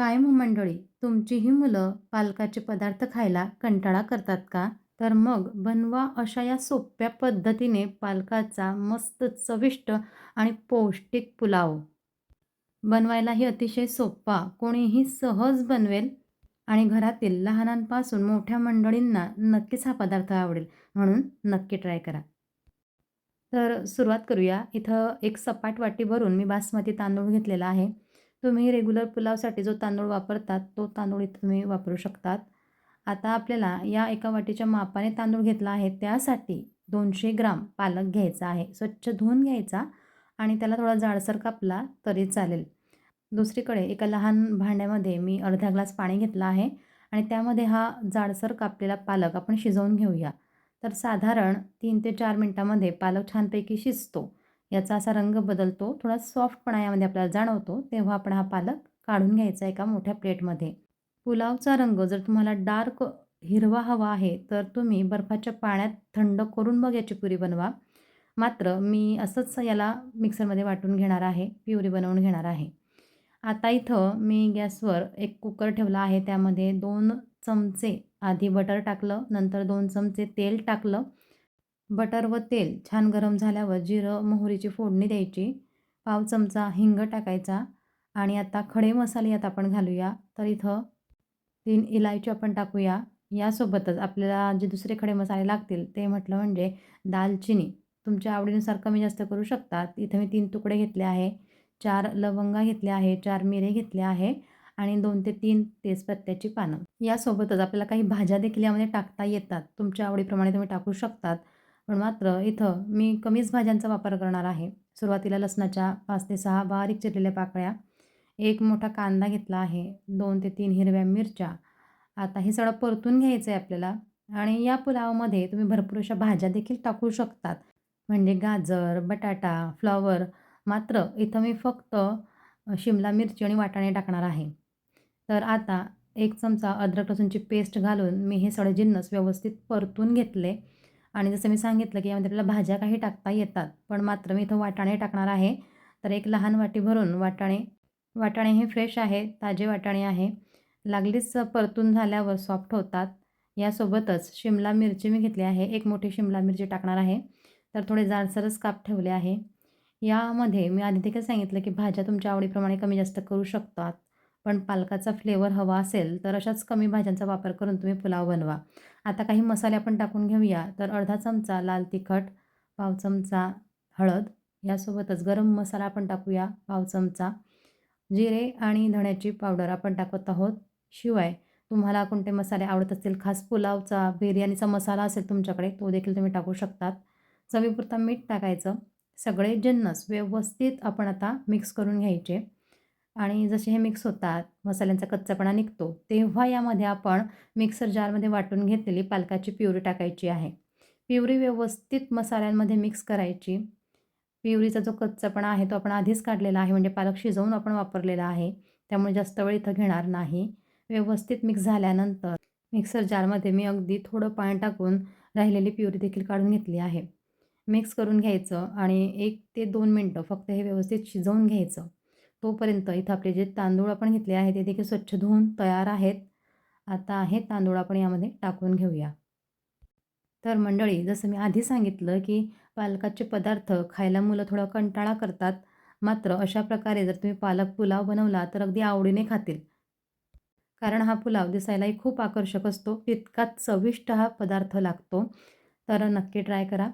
काय मग मंडळी तुमचीही मुलं पालकाचे पदार्थ खायला कंटाळा करतात का? तर मग बनवा अशा या सोप्या पद्धतीने पालकाचा मस्त चविष्ट आणि पौष्टिक पुलाव. बनवायलाही अतिशय सोपा कोणीही सहज बनवेल आणि घरातील लहानांपासून मोठ्या मंडळींना नक्कीच हा पदार्थ आवडेल म्हणून नक्की ट्राय करा. तर सुरुवात करूया. इथं एक सपाट वाटी भरून मी बासमती तांदूळ घेतलेला आहे. तुम्ही रेग्युलर पुलावसाठी जो तांदूळ वापरतात तो तांदूळ इथं तुम्ही वापरू शकतात. आता आपल्याला या एका वाटीच्या मापाने तांदूळ घेतला आहे. त्यासाठी दोनशे ग्राम पालक घ्यायचा आहे. स्वच्छ धुवून घ्यायचा आणि त्याला थोडा जाडसर कापला तरी चालेल. दुसरीकडे एका लहान भांड्यामध्ये मी अर्धा ग्लास पाणी घेतलं आहे आणि त्यामध्ये हा जाडसर कापलेला पालक आपण शिजवून घेऊया. तर साधारण तीन ते चार मिनटामध्ये पालक छानपैकी शिजतो. याचा असा रंग बदलतो थोडा सॉफ्टपणा यामध्ये आपल्याला जाणवतो तेव्हा आपण हा पालक काढून घ्यायचा एका मोठ्या प्लेटमध्ये. पुलावचा रंग जर तुम्हाला डार्क हिरवा हवा आहे तर तुम्ही बर्फाच्या पाण्यात थंड करून मग याची पुरी बनवा. मात्र मी असंच याला मिक्सरमध्ये वाटून घेणार आहे प्युरी बनवून घेणार आहे. आता इथं मी गॅसवर एक कुकर ठेवला आहे त्यामध्ये दोन चमचे आधी बटर टाकलं नंतर दोन चमचे तेल टाकलं बटर व तेल छान गरम झाल्यावर जिरं मोहरीची फोडणी द्यायची. पाव चमचा हिंग टाकायचा आणि आता खडे मसाले यात आपण घालूया. तर इथं तीन इलायची आपण टाकूया. यासोबतच आपल्याला जे दुसरे खडे मसाले लागतील ते म्हटलं म्हणजे दालचिनी. तुमच्या आवडीनुसार कमी जास्त करू शकतात. इथं मी तीन तुकडे घेतले आहे. चार लवंगा घेतल्या आहे. चार मिरे घेतले आहे. आणि दोन ते तीन तेजपत्त्याची पानं. यासोबतच आपल्याला काही भाज्या देखील यामध्ये टाकता येतात. तुमच्या आवडीप्रमाणे तुम्ही टाकू शकतात. पण मात्र इथं मी कमीच भाज्यांचा वापर करणार आहे. सुरुवातीला लसणाच्या पाच ते सहा बारीक चिरलेल्या पाकळ्या एक मोठा कांदा घेतला आहे दोन ते तीन हिरव्या मिरच्या. आता हे सगळं परतून घ्यायचं आहे आपल्याला आणि या पुलावमध्ये तुम्ही भरपूर अशा भाज्या देखील टाकू शकतात. म्हणजे गाजर बटाटा फ्लॉवर मात्र इथं मी फक्त शिमला मिरची आणि वाटाणे टाकणार आहे. तर आता एक चमचा अद्रक लसूणची पेस्ट घालून मी हे सगळे जिन्नस व्यवस्थित परतून घेतले. आणि जसं मी सांगितलं की यामध्ये आपल्याला भाज्या काही टाकता येतात पण मात्र मी इथं वाटाणे टाकणार आहे. तर एक लहान वाटी भरून वाटाणे वाटाणे हे फ्रेश आहे ताजे वाटाणे आहे. लागलीच परतून झाल्यावर सॉफ्ट होतात. यासोबतच शिमला मिरची मी घेतली आहे एक मोठी शिमला मिरची टाकणार आहे. तर थोडे जाडसरच काप ठेवले आहे. यामध्ये मी आधी देखील सांगितलं की भाज्या तुमच्या आवडीप्रमाणे कमी जास्त करू शकतात. पण पालकाचा फ्लेवर हवा असेल तर अशाच कमी भाज्यांचा वापर करून तुम्ही पुलाव बनवा. आता काही मसाले आपण टाकून घेऊया. तर अर्धा चमचा लाल तिखट पाव चमचा हळद यासोबतच गरम मसाला आपण टाकूया. पाव चमचा जिरे आणि धण्याची पावडर आपण टाकत आहोत. शिवाय तुम्हाला कोणते मसाले आवडत असतील खास पुलावचा बिर्याणीचा मसाला असेल तुमच्याकडे तो देखील तुम्ही टाकू शकतात. चवीपुरता मीठ टाकायचं. सगळे जिन्नस व्यवस्थित आपण आता मिक्स करून घ्यायचे. आणि जसे हे मिक्स होतात मसाल्यांचा कच्चापणा निघतो तेव्हा यामध्ये आपण मिक्सर जारमध्ये वाटून घेतलेली पालकाची प्युरी टाकायची आहे. प्युरी व्यवस्थित मसाल्यांमध्ये मिक्स करायची. प्युरीचा जो कच्चापणा आहे तो आपण आधीच काढलेला आहे म्हणजे पालक शिजवून आपण वापरलेला आहे त्यामुळे जास्त वेळ इथं घेणार नाही. व्यवस्थित मिक्स झाल्यानंतर मिक्सर जारमध्ये मी अगदी थोडं पाणी टाकून राहिलेली प्युरी देखील काढून घेतली आहे. मिक्स करून घ्यायचं आणि एक ते दोन मिनटं फक्त हे व्यवस्थित शिजवून घ्यायचं. तोपर्यंत इथं आपले जे तांदूळ आपण घेतले आहेत ते देखील स्वच्छ धुवून तयार आहेत. आता हे तांदूळ आपण यामध्ये टाकून घेऊया. तर मंडळी जसं मी आधी सांगितलं की पालकाचे पदार्थ खायला मुलं थोडा कंटाळा करतात. मात्र अशा प्रकारे जर तुम्ही पालक पुलाव बनवला तर अगदी आवडीने खातील. कारण हा पुलाव दिसायलाही खूप आकर्षक असतो. तितकाच चविष्ट हा पदार्थ लागतो. तर नक्की ट्राय करा.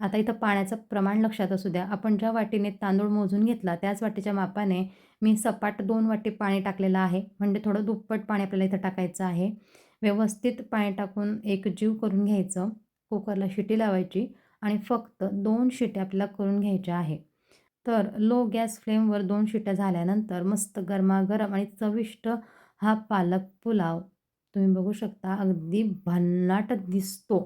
आता इथं पाण्याचं प्रमाण लक्षात असू द्या. आपण ज्या वाटीने तांदूळ मोजून घेतला त्याच वाटीच्या मापाने मी सपाट दोन वाटी पाणी टाकलेलं आहे. म्हणजे थोडं दुप्पट पाणी आपल्याला इथं टाकायचं आहे. व्यवस्थित पाणी टाकून एक जीव करून घ्यायचं. कुकरला शिटी लावायची आणि फक्त दोन शिट्या आपल्याला करून घ्यायच्या आहे. तर लो गॅस फ्लेमवर दोन शिट्या झाल्यानंतर मस्त गरमागरम आणि चविष्ट हा पालक पुलाव तुम्ही बघू शकता. अगदी भन्नाट दिसतो.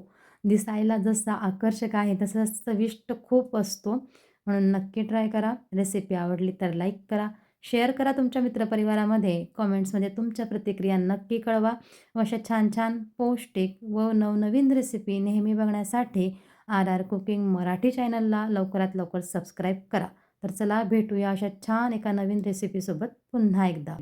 दिसायला जसा आकर्षक आहे तसा चविष्ट खूप असतो. म्हणून नक्की ट्राय करा. रेसिपी आवडली तर लाईक करा. शेअर करा तुमच्या मित्रपरिवारामध्ये. कॉमेंट्समध्ये तुमच्या प्रतिक्रिया नक्की कळवा. व अशा छान छान पौष्टिक व नवनवीन रेसिपी नेहमी बघण्यासाठी आर आर कुकिंग मराठी चॅनलला लवकरात लवकर सबस्क्राईब करा. तर चला भेटूया अशा छान एका नवीन रेसिपीसोबत पुन्हा एकदा.